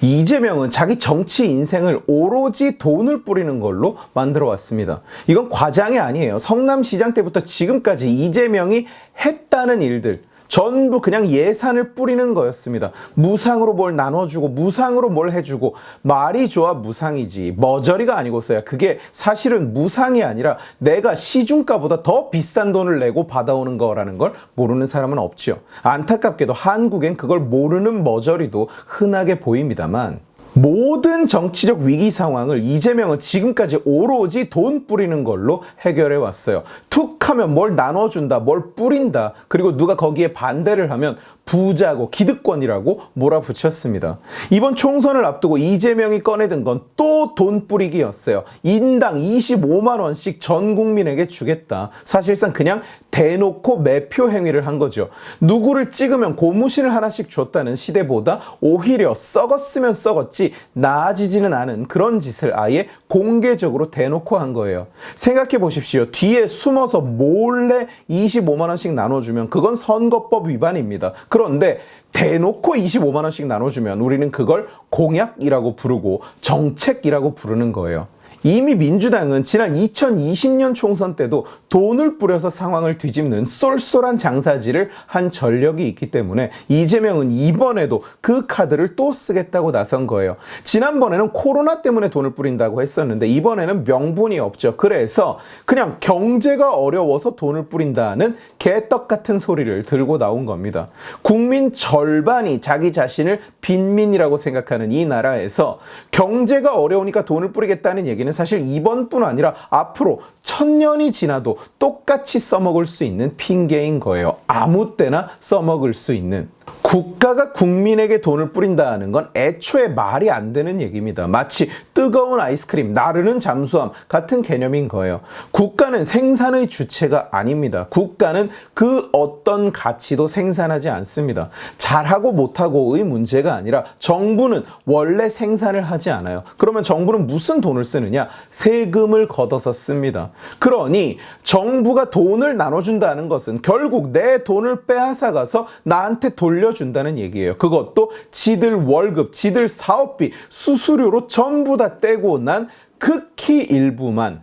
이재명은 자기 정치 인생을 오로지 돈을 뿌리는 걸로 만들어 왔습니다. 이건 과장이 아니에요. 성남시장 때부터 지금까지 이재명이 했다는 일들, 전부 그냥 예산을 뿌리는 거였습니다. 무상으로 뭘 나눠주고, 무상으로 뭘 해주고, 말이 좋아 무상이지. 머저리가 아니고서야. 그게 사실은 무상이 아니라 내가 시중가보다 더 비싼 돈을 내고 받아오는 거라는 걸 모르는 사람은 없지요. 안타깝게도 한국엔 그걸 모르는 머저리도 흔하게 보입니다만, 모든 정치적 위기 상황을 이재명은 지금까지 오로지 돈 뿌리는 걸로 해결해 왔어요. 툭 하면 뭘 나눠준다, 뭘 뿌린다, 그리고 누가 거기에 반대를 하면 부자고 기득권이라고 몰아붙였습니다. 이번 총선을 앞두고 이재명이 꺼내든 건 또 돈 뿌리기였어요. 인당 25만 원씩 전 국민에게 주겠다. 사실상 그냥 대놓고 매표 행위를 한 거죠. 누구를 찍으면 고무신을 하나씩 줬다는 시대보다 오히려 썩었으면 썩었지 나아지지는 않은 그런 짓을 아예 공개적으로 대놓고 한 거예요. 생각해 보십시오. 뒤에 숨어서 몰래 25만 원씩 나눠주면 그건 선거법 위반입니다. 그런데 대놓고 25만 원씩 나눠주면 우리는 그걸 공약이라고 부르고 정책이라고 부르는 거예요. 이미 민주당은 지난 2020년 총선 때도 돈을 뿌려서 상황을 뒤집는 쏠쏠한 장사질을 한 전력이 있기 때문에 이재명은 이번에도 그 카드를 또 쓰겠다고 나선 거예요. 지난번에는 코로나 때문에 돈을 뿌린다고 했었는데 이번에는 명분이 없죠. 그래서 그냥 경제가 어려워서 돈을 뿌린다는 개떡 같은 소리를 들고 나온 겁니다. 국민 절반이 자기 자신을 빈민이라고 생각하는 이 나라에서 경제가 어려우니까 돈을 뿌리겠다는 얘기는 사실 이번뿐 아니라 앞으로 천년이 지나도 똑같이 써먹을 수 있는 핑계인 거예요. 아무 때나 써먹을 수 있는. 국가가 국민에게 돈을 뿌린다는 건 애초에 말이 안 되는 얘기입니다. 마치 뜨거운 아이스크림, 나르는 잠수함 같은 개념인 거예요. 국가는 생산의 주체가 아닙니다. 국가는 그 어떤 가치도 생산하지 않습니다. 잘하고 못하고의 문제가 아니라 정부는 원래 생산을 하지 않아요. 그러면 정부는 무슨 돈을 쓰느냐? 세금을 걷어서 씁니다. 그러니 정부가 돈을 나눠준다는 것은 결국 내 돈을 빼앗아가서 나한테 돌려준다는 얘기예요. 그것도 지들 월급, 지들 사업비, 수수료로 전부 다 떼고 난 극히 일부만.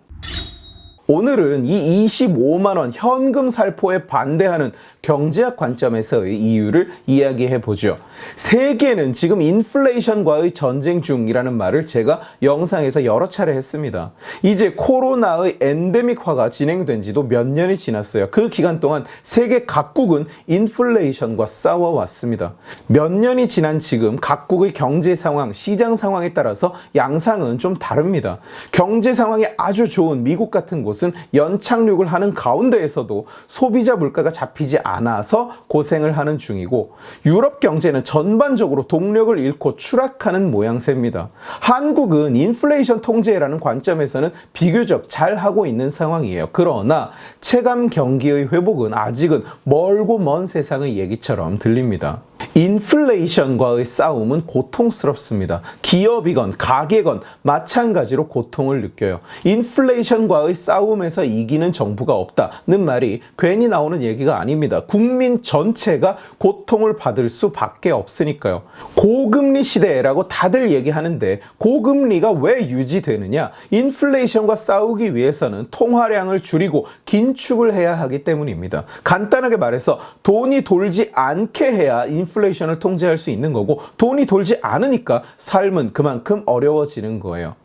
오늘은 이 25만원 현금 살포에 반대하는 경제학 관점에서의 이유를 이야기해 보죠. 세계는 지금 인플레이션과의 전쟁 중이라는 말을 제가 영상에서 여러 차례 했습니다. 이제 코로나의 엔데믹화가 진행된 지도 몇 년이 지났어요. 그 기간 동안 세계 각국은 인플레이션과 싸워왔습니다. 몇 년이 지난 지금 각국의 경제 상황, 시장 상황에 따라서 양상은 좀 다릅니다. 경제 상황이 아주 좋은 미국 같은 곳은 연착륙을 하는 가운데에서도 소비자 물가가 잡히지 않 아서 고생을 하는 중이고 유럽 경제는 전반적으로 동력을 잃고 추락하는 모양새입니다. 한국은 인플레이션 통제라는 관점에서는 비교적 잘 하고 있는 상황이에요. 그러나 체감 경기의 회복은 아직은 멀고 먼 세상의 얘기처럼 들립니다. 인플레이션과의 싸움은 고통스럽습니다. 기업이건 가게건 마찬가지로 고통을 느껴요. 인플레이션과의 싸움에서 이기는 정부가 없다는 말이 괜히 나오는 얘기가 아닙니다. 국민 전체가 고통을 받을 수밖에 없으니까요. 고금리 시대라고 다들 얘기하는데 고금리가 왜 유지되느냐? 인플레이션과 싸우기 위해서는 통화량을 줄이고 긴축을 해야 하기 때문입니다. 간단하게 말해서 돈이 돌지 않게 해야 인플레이션 을 통제할 수 있는 거고 돈이 돌지 않으니까 삶은 그만큼 어려워지는 거예요.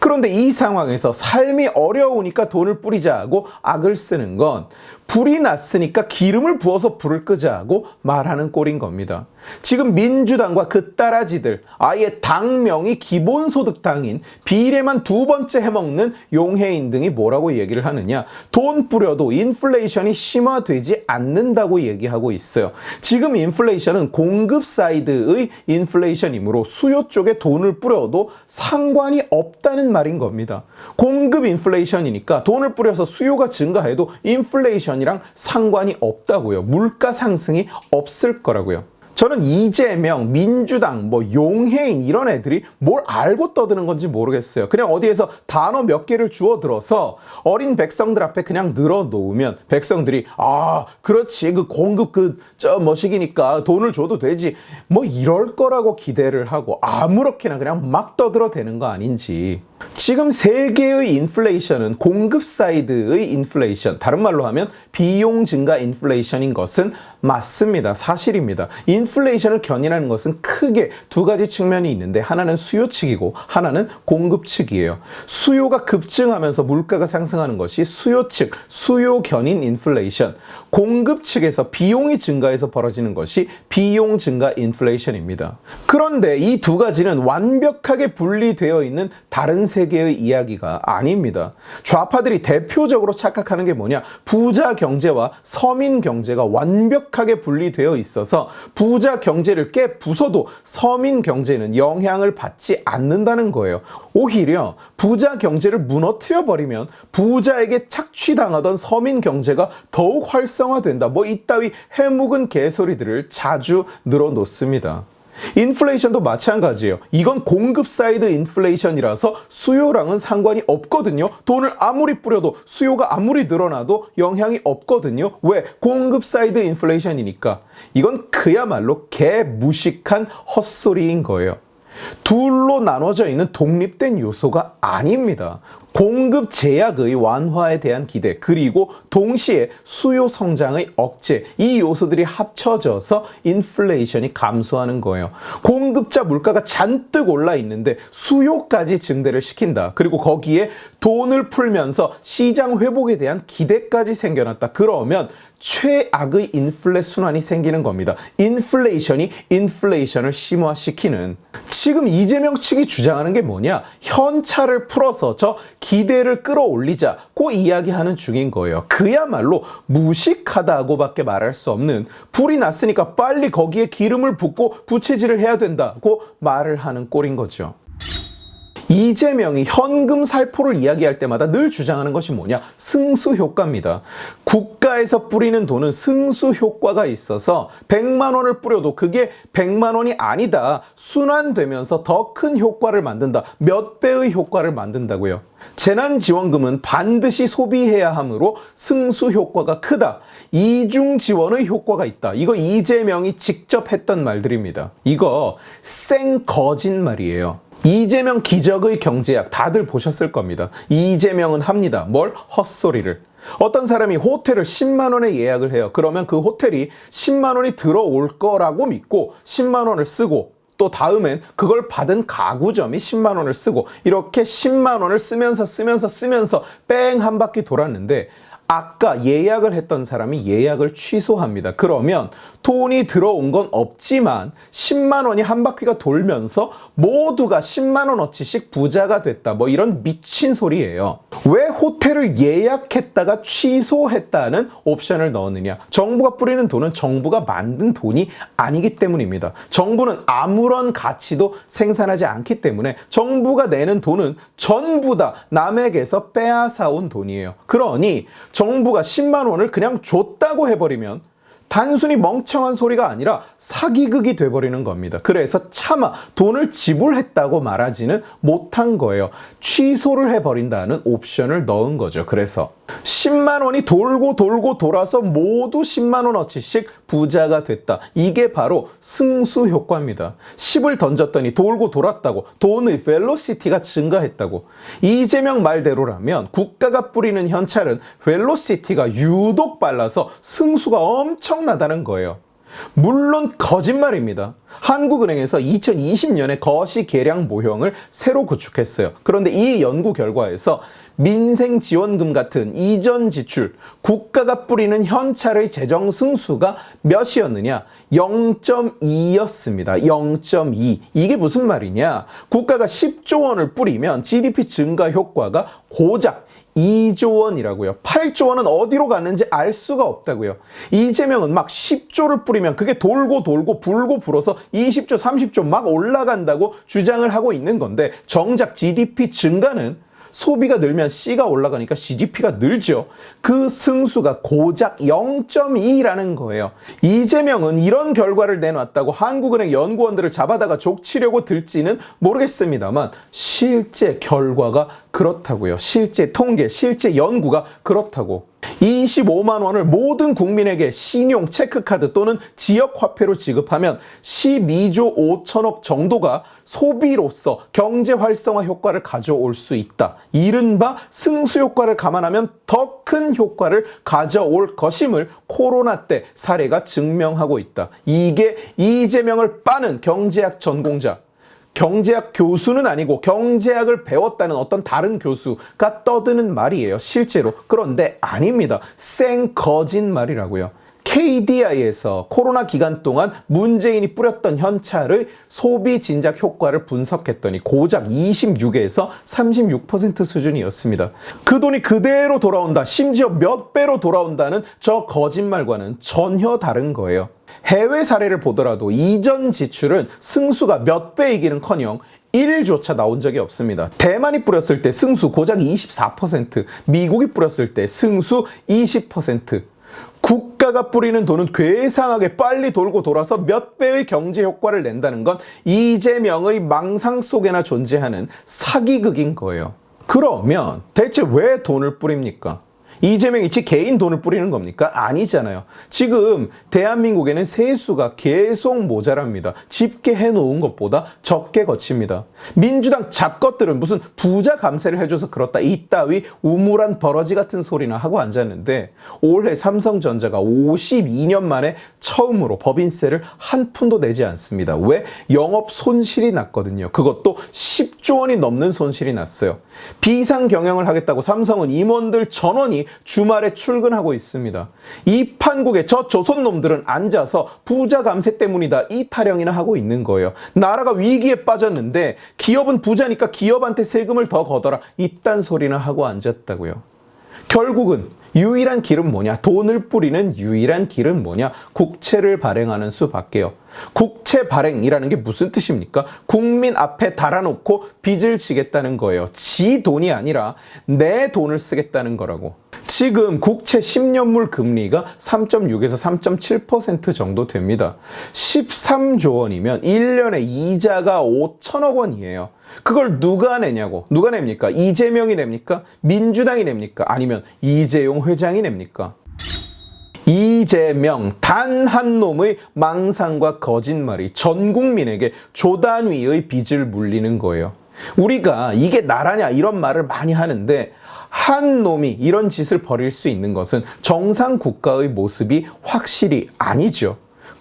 그런데 이 상황에서 삶이 어려우니까 돈을 뿌리자 하고 악을 쓰는 건 불이 났으니까 기름을 부어서 불을 끄자 하고 말하는 꼴인 겁니다. 지금 민주당과 그 따라지들 아예 당명이 기본소득당인 비례만 두 번째 해먹는 용해인 등이 뭐라고 얘기를 하느냐 돈 뿌려도 인플레이션이 심화되지 않는다고 얘기하고 있어요. 지금 인플레이션은 공급 사이드의 인플레이션이므로 수요 쪽에 돈을 뿌려도 상관이 없다는 말인 겁니다. 공급 인플레이션이니까 돈을 뿌려서 수요가 증가해도 인플레이션 이랑 상관이 없다고요. 물가 상승이 없을 거라고요. 저는 이재명, 민주당, 뭐 용해인 이런 애들이 뭘 알고 떠드는 건지 모르겠어요. 그냥 어디에서 단어 몇 개를 주워 들어서 어린 백성들 앞에 그냥 늘어 놓으면 백성들이 아 그렇지 그 공급 그 저 뭐시기니까 돈을 줘도 되지 뭐 이럴 거라고 기대를 하고 아무렇게나 그냥 막 떠들어 대는 거 아닌지. 지금 세계의 인플레이션은 공급 사이드의 인플레이션, 다른 말로 하면 비용 증가 인플레이션인 것은 맞습니다. 사실입니다. 인플레이션을 견인하는 것은 크게 두 가지 측면이 있는데 하나는 수요 측이고 하나는 공급 측이에요. 수요가 급증하면서 물가가 상승하는 것이 수요 측, 수요 견인 인플레이션. 공급 측에서 비용이 증가해서 벌어지는 것이 비용 증가 인플레이션입니다. 그런데 이 두 가지는 완벽하게 분리되어 있는 다른 세계의 이야기가 아닙니다. 좌파들이 대표적으로 착각하는 게 뭐냐? 부자 경제와 서민 경제가 완벽하게 분리되어 있어서 부자 경제를 깨 부숴도 서민 경제는 영향을 받지 않는다는 거예요. 오히려 부자 경제를 무너뜨려 버리면 부자에게 착취당하던 서민 경제가 더욱 활성화된다. 뭐 이따위 해묵은 개소리들을 자주 늘어놓습니다. 인플레이션도 마찬가지예요. 이건 공급 사이드 인플레이션이라서 수요랑은 상관이 없거든요. 돈을 아무리 뿌려도 수요가 아무리 늘어나도 영향이 없거든요. 왜? 공급 사이드 인플레이션이니까. 이건 그야말로 개무식한 헛소리인 거예요. 둘로 나눠져 있는 독립된 요소가 아닙니다. 공급 제약의 완화에 대한 기대, 그리고 동시에 수요 성장의 억제, 이 요소들이 합쳐져서 인플레이션이 감소하는 거예요. 공급자 물가가 잔뜩 올라 있는데 수요까지 증대를 시킨다. 그리고 거기에 돈을 풀면서 시장 회복에 대한 기대까지 생겨났다. 그러면 최악의 인플레 순환이 생기는 겁니다. 인플레이션이 인플레이션을 심화시키는. 지금 이재명 측이 주장하는 게 뭐냐? 현찰을 풀어서 저 기대를 끌어올리자 고 이야기하는 중인 거예요. 그야말로 무식하다고밖에 말할 수 없는 불이 났으니까 빨리 거기에 기름을 붓고 부채질을 해야 된다고 말을 하는 꼴인 거죠. 이재명이 현금 살포를 이야기할 때마다 늘 주장하는 것이 뭐냐? 승수 효과입니다. 국가에서 뿌리는 돈은 승수 효과가 있어서 100만 원을 뿌려도 그게 100만 원이 아니다. 순환되면서 더 큰 효과를 만든다. 몇 배의 효과를 만든다고요. 재난지원금은 반드시 소비해야 하므로 승수 효과가 크다. 이중 지원의 효과가 있다. 이거 이재명이 직접 했던 말들입니다. 이거 생 거짓말이에요. 이재명 기적의 경제학 다들 보셨을 겁니다. 이재명은 합니다. 뭘? 헛소리를. 어떤 사람이 호텔을 10만 원에 예약을 해요. 그러면 그 호텔이 10만 원이 들어올 거라고 믿고 10만 원을 쓰고 또 다음엔 그걸 받은 가구점이 10만 원을 쓰고 이렇게 10만 원을 쓰면서 쓰면서 쓰면서 뺑 한 바퀴 돌았는데 아까 예약을 했던 사람이 예약을 취소합니다. 그러면 돈이 들어온 건 없지만 10만 원이 한 바퀴가 돌면서 모두가 10만 원어치씩 부자가 됐다. 뭐 이런 미친 소리예요. 왜 호텔을 예약했다가 취소했다는 옵션을 넣었느냐? 정부가 뿌리는 돈은 정부가 만든 돈이 아니기 때문입니다. 정부는 아무런 가치도 생산하지 않기 때문에 정부가 내는 돈은 전부 다 남에게서 빼앗아온 돈이에요. 그러니 정부가 10만 원을 그냥 줬다고 해버리면 단순히 멍청한 소리가 아니라 사기극이 돼버리는 겁니다. 그래서 차마 돈을 지불했다고 말하지는 못한 거예요. 취소를 해버린다는 옵션을 넣은 거죠. 그래서 10만 원이 돌고 돌고 돌아서 모두 10만 원어치씩 부자가 됐다. 이게 바로 승수 효과입니다. 10을 던졌더니 돌고 돌았다고 돈의 벨로시티가 증가했다고. 이재명 말대로라면 국가가 뿌리는 현찰은 벨로시티가 유독 빨라서 승수가 엄청나다는 거예요. 물론 거짓말입니다. 한국은행에서 2020년에 거시 계량 모형을 새로 구축했어요. 그런데 이 연구 결과에서 민생 지원금 같은 이전 지출, 국가가 뿌리는 현찰의 재정 승수가 몇이었느냐? 0.2였습니다. 0.2. 이게 무슨 말이냐? 국가가 10조 원을 뿌리면 GDP 증가 효과가 고작 2조 원이라고요. 8조 원은 어디로 갔는지 알 수가 없다고요. 이재명은 막 10조를 뿌리면 그게 돌고 돌고 불고 불어서 20조, 30조 막 올라간다고 주장을 하고 있는 건데 정작 GDP 증가는 소비가 늘면 C가 올라가니까 GDP가 늘죠. 그 승수가 고작 0.2라는 거예요. 이재명은 이런 결과를 내놨다고 한국은행 연구원들을 잡아다가 족치려고 들지는 모르겠습니다만 실제 결과가 그렇다고요. 실제 통계, 실제 연구가 그렇다고. 25만 원을 모든 국민에게 신용 체크카드 또는 지역 화폐로 지급하면 12조 5천억 정도가 소비로서 경제 활성화 효과를 가져올 수 있다. 이른바 승수 효과를 감안하면 더 큰 효과를 가져올 것임을 코로나 때 사례가 증명하고 있다. 이게 이재명을 빠는 경제학 전공자 경제학 교수는 아니고 경제학을 배웠다는 어떤 다른 교수가 떠드는 말이에요. 실제로. 그런데 아닙니다. 생 거짓말이라고요. KDI에서 코로나 기간 동안 문재인이 뿌렸던 현찰의 소비 진작 효과를 분석했더니 고작 26에서 36% 수준이었습니다. 그 돈이 그대로 돌아온다. 심지어 몇 배로 돌아온다는 저 거짓말과는 전혀 다른 거예요. 해외 사례를 보더라도 이전 지출은 승수가 몇 배이기는 커녕 1조차 나온 적이 없습니다. 대만이 뿌렸을 때 승수 고작 24%, 미국이 뿌렸을 때 승수 20%. 국가가 뿌리는 돈은 괴상하게 빨리 돌고 돌아서 몇 배의 경제 효과를 낸다는 건 이재명의 망상 속에나 존재하는 사기극인 거예요. 그러면 대체 왜 돈을 뿌립니까? 이재명이 지 개인 돈을 뿌리는 겁니까? 아니잖아요. 지금 대한민국에는 세수가 계속 모자랍니다. 집계해 놓은 것보다 적게 거칩니다. 민주당 잡것들은 무슨 부자 감세를 해줘서 그렇다. 이따위 우물한 버러지 같은 소리나 하고 앉았는데 올해 삼성전자가 52년 만에 처음으로 법인세를 한 푼도 내지 않습니다. 왜? 영업 손실이 났거든요. 그것도 10조 원이 넘는 손실이 났어요. 비상 경영을 하겠다고 삼성은 임원들 전원 이 주말에 출근하고 있습니다. 이 판국에 저 조선 놈들은 앉아서 부자 감세 때문이다 이 타령이나 하고 있는 거예요. 나라가 위기에 빠졌는데 기업은 부자니까 기업한테 세금을 더 걷어라 이딴 소리나 하고 앉았다고요. 결국은 유일한 길은 뭐냐? 돈을 뿌리는 유일한 길은 뭐냐? 국채를 발행하는 수밖에요. 국채 발행이라는 게 무슨 뜻입니까? 국민 앞에 달아놓고 빚을 지겠다는 거예요. 지 돈이 아니라 내 돈을 쓰겠다는 거라고. 지금 국채 10년물 금리가 3.6에서 3.7% 정도 됩니다. 13조 원이면 1년에 이자가 5천억 원이에요. 그걸 누가 내냐고. 누가 냅니까? 이재명이 냅니까? 민주당이 냅니까? 아니면 이재용 회장이 냅니까? 이재명 단 한 놈의 망상과 거짓말이 전 국민에게 조단위의 빚을 물리는 거예요. 우리가 이게 나라냐 이런 말을 많이 하는데 한 놈이 이런 짓을 벌일 수 있는 것은 정상 국가의 모습이 확실히 아니죠.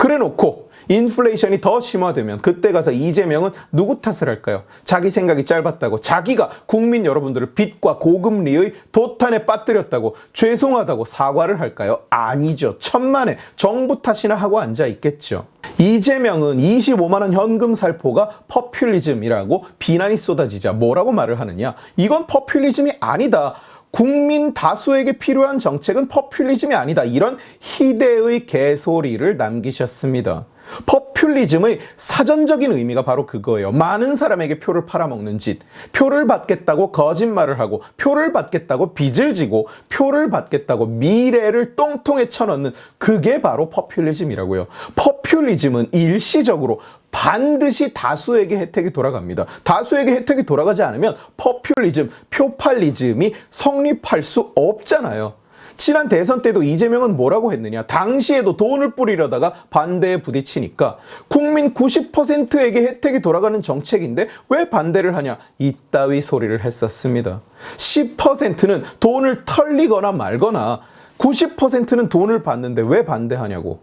그래 놓고 인플레이션이 더 심화되면 그때 가서 이재명은 누구 탓을 할까요? 자기 생각이 짧았다고 자기가 국민 여러분들을 빚과 고금리의 도탄에 빠뜨렸다고 죄송하다고 사과를 할까요? 아니죠. 천만에 정부 탓이나 하고 앉아 있겠죠. 이재명은 25만원 현금 살포가 퍼퓰리즘이라고 비난이 쏟아지자 뭐라고 말을 하느냐? 이건 퍼퓰리즘이 아니다. 국민 다수에게 필요한 정책은 퍼퓰리즘이 아니다. 이런 희대의 개소리를 남기셨습니다. 퍼퓰리즘의 사전적인 의미가 바로 그거예요. 많은 사람에게 표를 팔아먹는 짓. 표를 받겠다고 거짓말을 하고, 표를 받겠다고 빚을 지고, 표를 받겠다고 미래를 똥통에 쳐넣는 그게 바로 퍼퓰리즘이라고요. 퍼퓰리즘은 일시적으로 반드시 다수에게 혜택이 돌아갑니다. 다수에게 혜택이 돌아가지 않으면 퍼퓰리즘, 표팔리즘이 성립할 수 없잖아요. 지난 대선 때도 이재명은 뭐라고 했느냐. 당시에도 돈을 뿌리려다가 반대에 부딪히니까 국민 90%에게 혜택이 돌아가는 정책인데 왜 반대를 하냐. 이따위 소리를 했었습니다. 10%는 돈을 털리거나 말거나 90%는 돈을 받는데 왜 반대하냐고.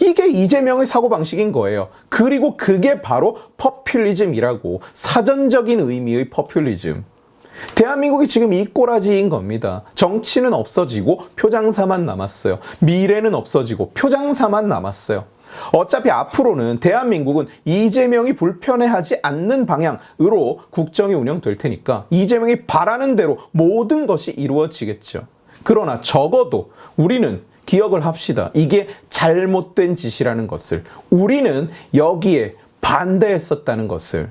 이게 이재명의 사고방식인 거예요. 그리고 그게 바로 퍼퓰리즘이라고. 사전적인 의미의 퍼퓰리즘. 대한민국이 지금 이 꼬라지인 겁니다. 정치는 없어지고 표장사만 남았어요. 미래는 없어지고 표장사만 남았어요. 어차피 앞으로는 대한민국은 이재명이 불편해하지 않는 방향으로 국정이 운영될 테니까 이재명이 바라는 대로 모든 것이 이루어지겠죠. 그러나 적어도 우리는 기억을 합시다. 이게 잘못된 짓이라는 것을. 우리는 여기에 반대했었다는 것을.